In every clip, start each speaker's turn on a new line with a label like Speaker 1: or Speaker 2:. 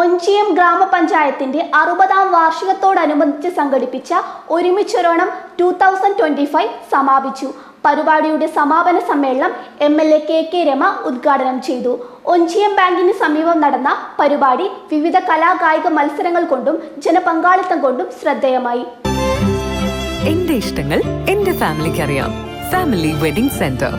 Speaker 1: ഒഞ്ചിയം ഗ്രാമപഞ്ചായത്തിന്റെ അറുപതാം വാർഷികത്തോടനുബന്ധിച്ച് സംഘടിപ്പിച്ച ഒരുമിച്ചൊരോണം ടൂ തൗസൻഡ് ട്വന്റി ഫൈവ് സമാപിച്ചു. പരിപാടിയുടെ സമാപന സമ്മേളനം M L A K K Rama ഉദ്ഘാടനം ചെയ്തു. ഒഞ്ചിയം ബാങ്കിന് സമീപം നടന്ന പരിപാടി വിവിധ കലാകായിക മത്സരങ്ങൾ കൊണ്ടും ജനപങ്കാളിത്തം കൊണ്ടും ശ്രദ്ധേയമായി.
Speaker 2: എന്റെ ഇഷ്ടങ്ങൾ എന്റെ ഫാമിലിക്ക് അറിയാം ഫാമിലി വെഡിംഗ് സെന്റർ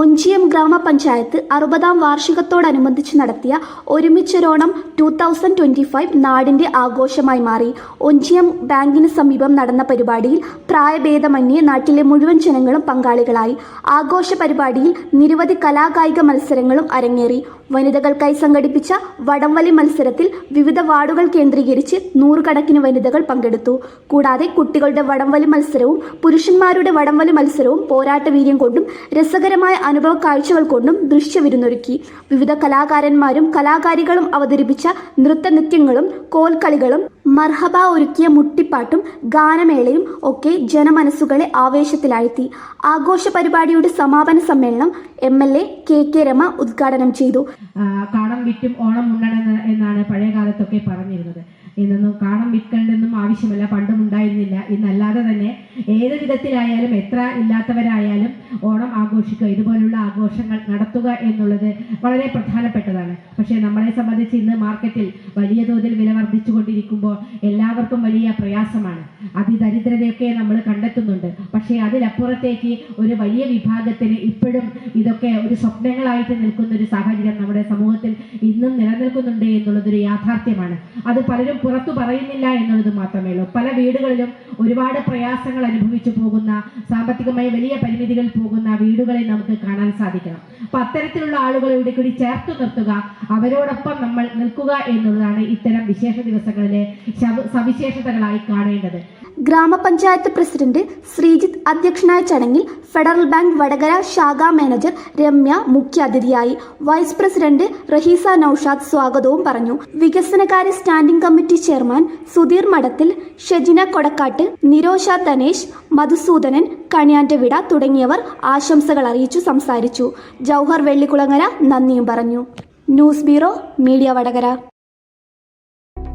Speaker 1: ഒഞ്ചിയം ഗ്രാമപഞ്ചായത്ത് അറുപതാം വാർഷികത്തോടനുബന്ധിച്ച് നടത്തിയ ഒരുമിച്ചൊരോണം ടു തൗസൻഡ് ട്വന്റി ഫൈവ് നാടിന്റെ ആഘോഷമായി മാറി. ഒഞ്ചിയം ബാങ്കിന് സമീപം നടന്ന പരിപാടിയിൽ പ്രായഭേദമന്യേ നാട്ടിലെ മുഴുവൻ ജനങ്ങളും പങ്കാളികളായി. ആഘോഷ പരിപാടിയിൽ നിരവധി കലാകായിക മത്സരങ്ങളും അരങ്ങേറി. വനിതകൾക്കായി സംഘടിപ്പിച്ച വടംവലി മത്സരത്തിൽ വിവിധ വാർഡുകൾ കേന്ദ്രീകരിച്ച് നൂറുകണക്കിന് വനിതകൾ പങ്കെടുത്തു. കൂടാതെ കുട്ടികളുടെ വടംവലി മത്സരവും പുരുഷന്മാരുടെ വടംവലി മത്സരവും പോരാട്ട വീര്യം കൊണ്ടും രസകരമായ അനുഭവ കാഴ്ചകൾ കൊണ്ടും ദൃശ്യവിരുന്നൊരുക്കി വിവിധ കലാകാരന്മാരും കലാകാരികളും അവതരിപ്പിച്ച നൃത്തനൃത്യങ്ങളും കോൽക്കളികളും മർഹബ ഒരുക്കിയ മുട്ടിപ്പാട്ടും ഗാനമേളയും ഒക്കെ ജനമനസ്സുകളെ ആവേശത്തിലാഴ്ത്തി. ആഘോഷ പരിപാടിയുടെ സമാപന സമ്മേളനം M L A K K Rama ഉദ്ഘാടനം ചെയ്തു.
Speaker 3: കാണം വിറ്റും ഓണം ഉണ്ണണം എന്നാണ് പഴയ കാലത്തൊക്കെ പറഞ്ഞിരുന്നത്. ഇന്നൊന്നും കാണം വിൽക്കേണ്ടെന്നും ആവശ്യമല്ല പണ്ടും ഉണ്ടായിരുന്നില്ല. ഇന്നല്ലാതെ തന്നെ ഏത് വിധത്തിലായാലും എത്ര ഇല്ലാത്തവരായാലും ഓണം ആഘോഷിക്കുക ഇതുപോലുള്ള ആഘോഷങ്ങൾ നടത്തുക എന്നുള്ളത് വളരെ പ്രധാനപ്പെട്ടതാണ്. പക്ഷേ നമ്മളെ സംബന്ധിച്ച് ഇന്ന് മാർക്കറ്റിൽ വലിയ തോതിൽ വില വർദ്ധിച്ചുകൊണ്ടിരിക്കുമ്പോൾ എല്ലാവർക്കും വലിയ പ്രയാസമാണ്. അതിദരിദ്രതയൊക്കെ നമ്മൾ കണ്ടെത്തുന്നുണ്ട്. പക്ഷേ അതിലപ്പുറത്തേക്ക് ഒരു വലിയ വിഭാഗത്തിന് ഇപ്പോഴും ഇതൊക്കെ ഒരു സ്വപ്നങ്ങളായിട്ട് നിൽക്കുന്ന ഒരു സാഹചര്യം നമ്മുടെ സമൂഹത്തിൽ ഇന്നും നിലനിൽക്കുന്നുണ്ട് എന്നുള്ളതൊരു യാഥാർത്ഥ്യമാണ്. അത് പലരും പുറത്തു പറയുന്നില്ല എന്നുള്ളത് മാത്രമേ ഉള്ളൂ പല വീടുകളിലും ഒരുപാട് പ്രയാസങ്ങൾ അനുഭവിച്ചു പോകുന്ന സാമ്പത്തികമായി വലിയ പരിമിതികൾ പോകുന്ന വീടുകളെ നമുക്ക് കാണാൻ സാധിക്കണം. അപ്പൊ അത്തരത്തിലുള്ള ആളുകളെ ഇവിടെ കൂടി ചേർത്ത് നിർത്തുക. അവരോടൊപ്പം നമ്മൾ നിൽക്കുക എന്നുള്ളതാണ് ഇത്തരം വിശേഷ ദിവസങ്ങളിലെ സവിശേഷതകളായി കാണേണ്ടത്.
Speaker 1: ഗ്രാമപഞ്ചായത്ത് പ്രസിഡന്റ് ശ്രീജിത്ത് അധ്യക്ഷനായ ചടങ്ങിൽ ഫെഡറൽ ബാങ്ക് വടകര ശാഖാ മാനേജർ രമ്യ മുഖ്യാതിഥിയായി വൈസ് പ്രസിഡന്റ് റഹീസ നൌഷാദ് സ്വാഗതവും പറഞ്ഞു. വികസനകാര്യ സ്റ്റാൻഡിംഗ് കമ്മിറ്റി ചെയർമാൻ സുധീർ മഠത്തിൽ ഷെജിന കൊടക്കാട്ട് നിരോഷ തനേഷ് മധുസൂദനൻ കണിയാന്റെവിട തുടങ്ങിയവർ ആശംസകൾ അറിയിച്ചു സംസാരിച്ചു. ജൗഹർ വെള്ളിക്കുളങ്ങര നന്ദിയും പറഞ്ഞു. News bureau media Vadakara.